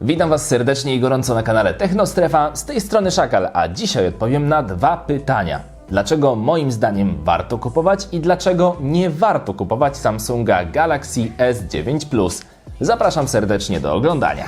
Witam Was serdecznie i gorąco na kanale Technostrefa, z tej strony Szakal, a dzisiaj odpowiem na dwa pytania. Dlaczego moim zdaniem warto kupować i dlaczego nie warto kupować Samsunga Galaxy S9 Plus? Zapraszam serdecznie do oglądania.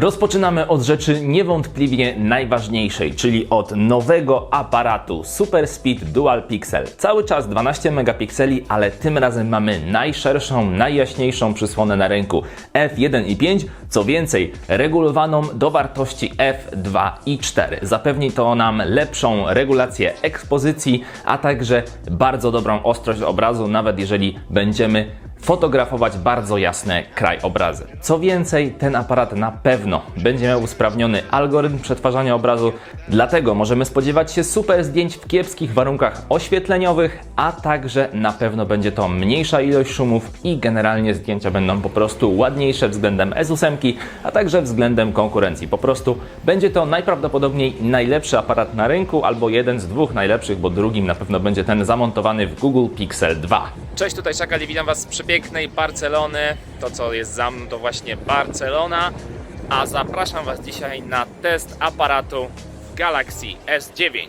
Rozpoczynamy od rzeczy niewątpliwie najważniejszej, czyli od nowego aparatu Super Speed Dual Pixel. Cały czas 12 megapikseli, ale tym razem mamy najszerszą, najjaśniejszą przysłonę na rynku f1 i 5, co więcej, regulowaną do wartości f2 i 4. Zapewni to nam lepszą regulację ekspozycji, a także bardzo dobrą ostrość obrazu, nawet jeżeli będziemy fotografować bardzo jasne krajobrazy. Co więcej, ten aparat na pewno będzie miał usprawniony algorytm przetwarzania obrazu, dlatego możemy spodziewać się super zdjęć w kiepskich warunkach oświetleniowych, a także na pewno będzie to mniejsza ilość szumów i generalnie zdjęcia będą po prostu ładniejsze względem S8, a także względem konkurencji. Po prostu będzie to najprawdopodobniej najlepszy aparat na rynku, albo jeden z dwóch najlepszych, bo drugim na pewno będzie ten zamontowany w Google Pixel 2. Cześć, tutaj Szakali, witam Was z przepięknej Barcelony. To co jest za mną to właśnie Barcelona, a zapraszam Was dzisiaj na test aparatu Galaxy S9.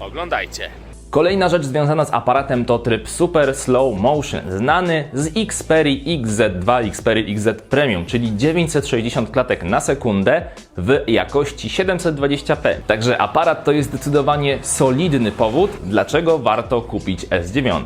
Oglądajcie. Kolejna rzecz związana z aparatem to tryb Super Slow Motion, znany z Xperia XZ2, Xperia XZ Premium, czyli 960 klatek na sekundę w jakości 720p. Także aparat to jest zdecydowanie solidny powód, dlaczego warto kupić S9.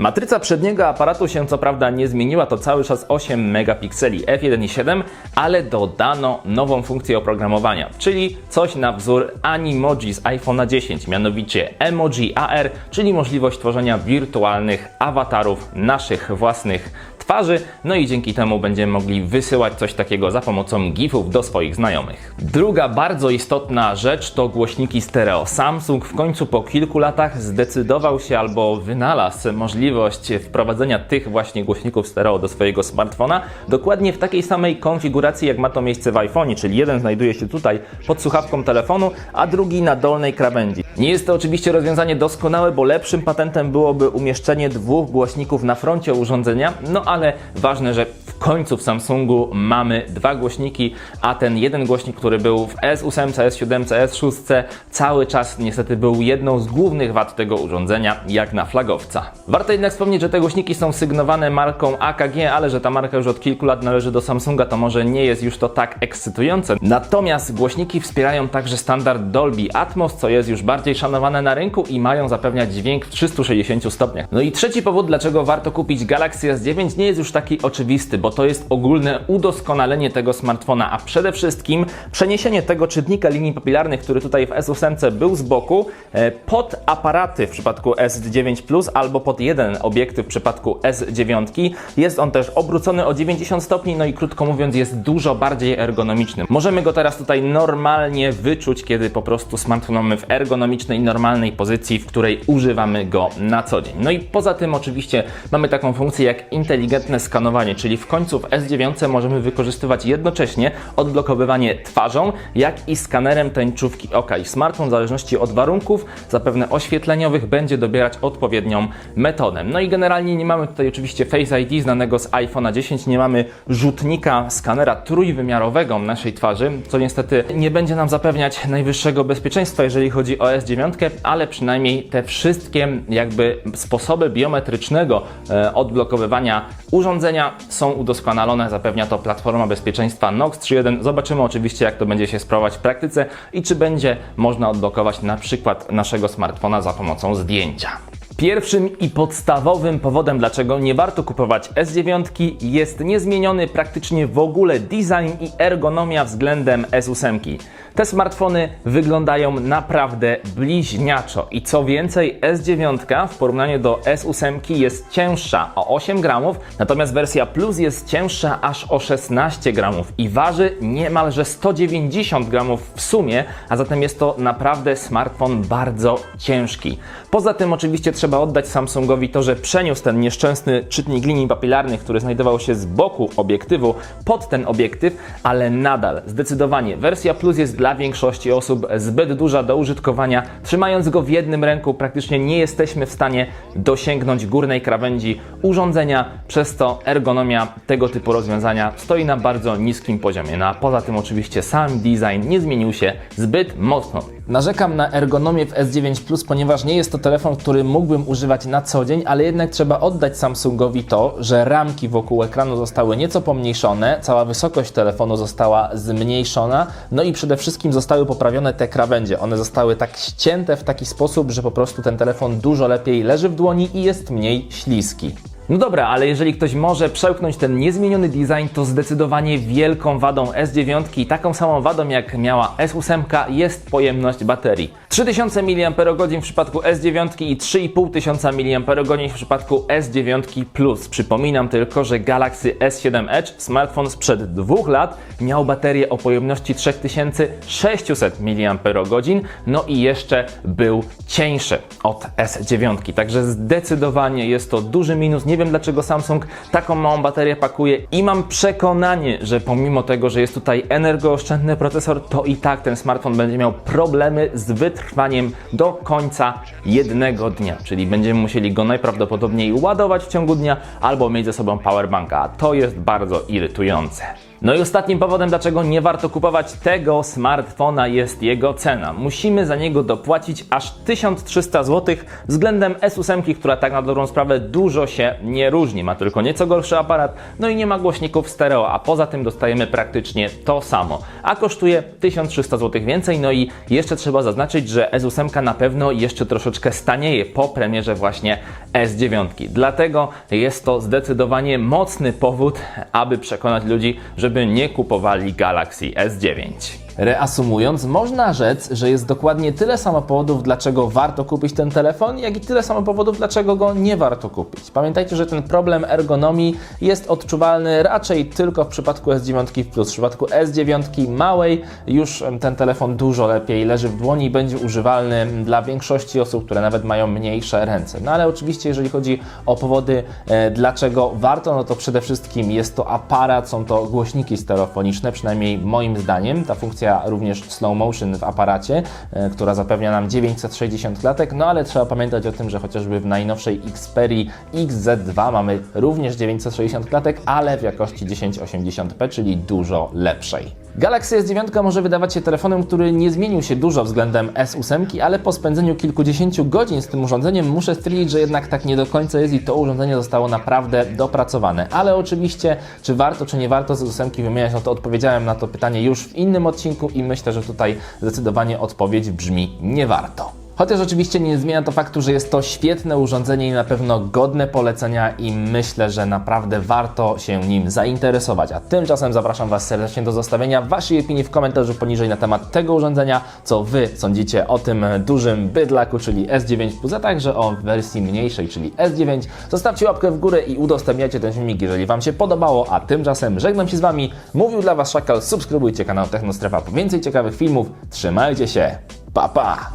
Matryca przedniego aparatu się co prawda nie zmieniła, to cały czas 8 megapikseli f1.7, ale dodano nową funkcję oprogramowania, czyli coś na wzór Animoji z iPhone'a 10, mianowicie Emoji AR, czyli możliwość tworzenia wirtualnych awatarów naszych własnych twarzy, no i dzięki temu będziemy mogli wysyłać coś takiego za pomocą GIFów do swoich znajomych. Druga bardzo istotna rzecz to głośniki stereo. Samsung w końcu po kilku latach zdecydował się albo wynalazł możliwość wprowadzenia tych właśnie głośników stereo do swojego smartfona, dokładnie w takiej samej konfiguracji jak ma to miejsce w iPhone, czyli jeden znajduje się tutaj pod słuchawką telefonu, a drugi na dolnej krawędzi. Nie jest to oczywiście rozwiązanie doskonałe, bo lepszym patentem byłoby umieszczenie dwóch głośników na froncie urządzenia, no ale ważne, że w końcu w Samsungu mamy dwa głośniki, a ten jeden głośnik, który był w S8, S7, S6 cały czas niestety był jedną z głównych wad tego urządzenia, jak na flagowca. Warto jednak wspomnieć, że te głośniki są sygnowane marką AKG, ale że ta marka już od kilku lat należy do Samsunga, to może nie jest już to tak ekscytujące. Natomiast głośniki wspierają także standard Dolby Atmos, co jest już bardziej szanowane na rynku i mają zapewniać dźwięk w 360 stopniach. No i trzeci powód, dlaczego warto kupić Galaxy S9 nie jest już taki oczywisty, bo to jest ogólne udoskonalenie tego smartfona, a przede wszystkim przeniesienie tego czytnika linii papilarnych, który tutaj w S8 był z boku, e, pod aparaty w przypadku S9 Plus albo pod jeden obiektyw w przypadku S9. Jest on też obrócony o 90 stopni, no i krótko mówiąc jest dużo bardziej ergonomiczny. Możemy go teraz tutaj normalnie wyczuć, kiedy po prostu smartfon mamy w ergonomicznej, normalnej pozycji, w której używamy go na co dzień. No i poza tym oczywiście mamy taką funkcję jak inteligentne skanowanie, czyli w końcu w S9 możemy wykorzystywać jednocześnie odblokowywanie twarzą, jak i skanerem tęczówki oka. I smartfon w zależności od warunków, zapewne oświetleniowych, będzie dobierać odpowiednią metodę. No i generalnie nie mamy tutaj oczywiście Face ID znanego z iPhone'a 10, nie mamy rzutnika skanera trójwymiarowego naszej twarzy, co niestety nie będzie nam zapewniać najwyższego bezpieczeństwa, jeżeli chodzi o S9, ale przynajmniej te wszystkie jakby sposoby biometrycznego e, odblokowywania urządzenia są udoskonalone, zapewnia to platforma bezpieczeństwa NOx 3.1. Zobaczymy oczywiście, jak to będzie się sprawować w praktyce i czy będzie można odblokować na przykład naszego smartfona za pomocą zdjęcia. Pierwszym i podstawowym powodem, dlaczego nie warto kupować S9 jest niezmieniony praktycznie w ogóle design i ergonomia względem S8. Te smartfony wyglądają naprawdę bliźniaczo i co więcej S9 w porównaniu do S8 jest cięższa o 8 gramów, natomiast wersja Plus jest cięższa aż o 16 gramów i waży niemalże 190 gramów w sumie, a zatem jest to naprawdę smartfon bardzo ciężki. Poza tym oczywiście trzeba oddać Samsungowi to, że przeniósł ten nieszczęsny czytnik linii papilarnych, który znajdował się z boku obiektywu, pod ten obiektyw, ale nadal, zdecydowanie, wersja Plus jest dla większości osób zbyt duża do użytkowania. Trzymając go w jednym ręku, praktycznie nie jesteśmy w stanie dosięgnąć górnej krawędzi urządzenia, przez to ergonomia tego typu rozwiązania stoi na bardzo niskim poziomie. No a poza tym oczywiście sam design nie zmienił się zbyt mocno. Narzekam na ergonomię w S9 Plus, ponieważ nie jest to telefon, który mógłbym używać na co dzień, ale jednak trzeba oddać Samsungowi to, że ramki wokół ekranu zostały nieco pomniejszone, cała wysokość telefonu została zmniejszona, no i przede wszystkim zostały poprawione te krawędzie. One zostały tak ścięte w taki sposób, że po prostu ten telefon dużo lepiej leży w dłoni i jest mniej śliski. No dobra, ale jeżeli ktoś może przełknąć ten niezmieniony design, to zdecydowanie wielką wadą S9 i taką samą wadą jak miała S8 jest pojemność baterii. 3000 mAh w przypadku S9 i 3500 mAh w przypadku S9 Plus. Przypominam tylko, że Galaxy S7 Edge, smartfon sprzed dwóch lat, miał baterię o pojemności 3600 mAh, no i jeszcze był cieńszy od S9. Także zdecydowanie jest to duży minus. Nie wiem dlaczego Samsung taką małą baterię pakuje i mam przekonanie, że pomimo tego, że jest tutaj energooszczędny procesor, to i tak ten smartfon będzie miał problemy z wytrwaniem do końca jednego dnia, czyli będziemy musieli go najprawdopodobniej ładować w ciągu dnia albo mieć ze sobą powerbanka, a to jest bardzo irytujące. No i ostatnim powodem, dlaczego nie warto kupować tego smartfona jest jego cena. Musimy za niego dopłacić aż 1300 zł względem S8, która tak na dobrą sprawę dużo się nie różni. Ma tylko nieco gorszy aparat, no i nie ma głośników stereo, a poza tym dostajemy praktycznie to samo. A kosztuje 1300 zł więcej, no i jeszcze trzeba zaznaczyć, że S8 na pewno jeszcze troszeczkę stanieje po premierze właśnie S9. Dlatego jest to zdecydowanie mocny powód, aby przekonać ludzi, żeby nie kupowali Galaxy S9. Reasumując, można rzec, że jest dokładnie tyle samo powodów, dlaczego warto kupić ten telefon, jak i tyle samo powodów, dlaczego go nie warto kupić. Pamiętajcie, że ten problem ergonomii jest odczuwalny raczej tylko w przypadku S9 Plus. W przypadku S9 małej już ten telefon dużo lepiej leży w dłoni i będzie używalny dla większości osób, które nawet mają mniejsze ręce. No ale oczywiście, jeżeli chodzi o powody, e, dlaczego warto, no to przede wszystkim jest to aparat, są to głośniki stereofoniczne, przynajmniej moim zdaniem. Ta funkcja również slow motion w aparacie, e, która zapewnia nam 960 klatek, no ale trzeba pamiętać o tym, że chociażby w najnowszej Xperii XZ2 mamy również 960 klatek, ale w jakości 1080p, czyli dużo lepszej. Galaxy S9 może wydawać się telefonem, który nie zmienił się dużo względem S8, ale po spędzeniu kilkudziesięciu godzin z tym urządzeniem muszę stwierdzić, że jednak tak nie do końca jest i to urządzenie zostało naprawdę dopracowane. Ale oczywiście, czy warto, czy nie warto z S8 wymieniać, no to odpowiedziałem na to pytanie już w innym odcinku i myślę, że tutaj zdecydowanie odpowiedź brzmi nie warto. Chociaż oczywiście nie zmienia to faktu, że jest to świetne urządzenie i na pewno godne polecenia i myślę, że naprawdę warto się nim zainteresować. A tymczasem zapraszam Was serdecznie do zostawienia Waszej opinii w komentarzu poniżej na temat tego urządzenia, co Wy sądzicie o tym dużym bydlaku, czyli S9 Plus, a także o wersji mniejszej, czyli S9. Zostawcie łapkę w górę i udostępniajcie ten filmik, jeżeli Wam się podobało, a tymczasem żegnam się z Wami. Mówił dla Was Szakal, subskrybujcie kanał Technostrefa po więcej ciekawych filmów. Trzymajcie się, pa pa!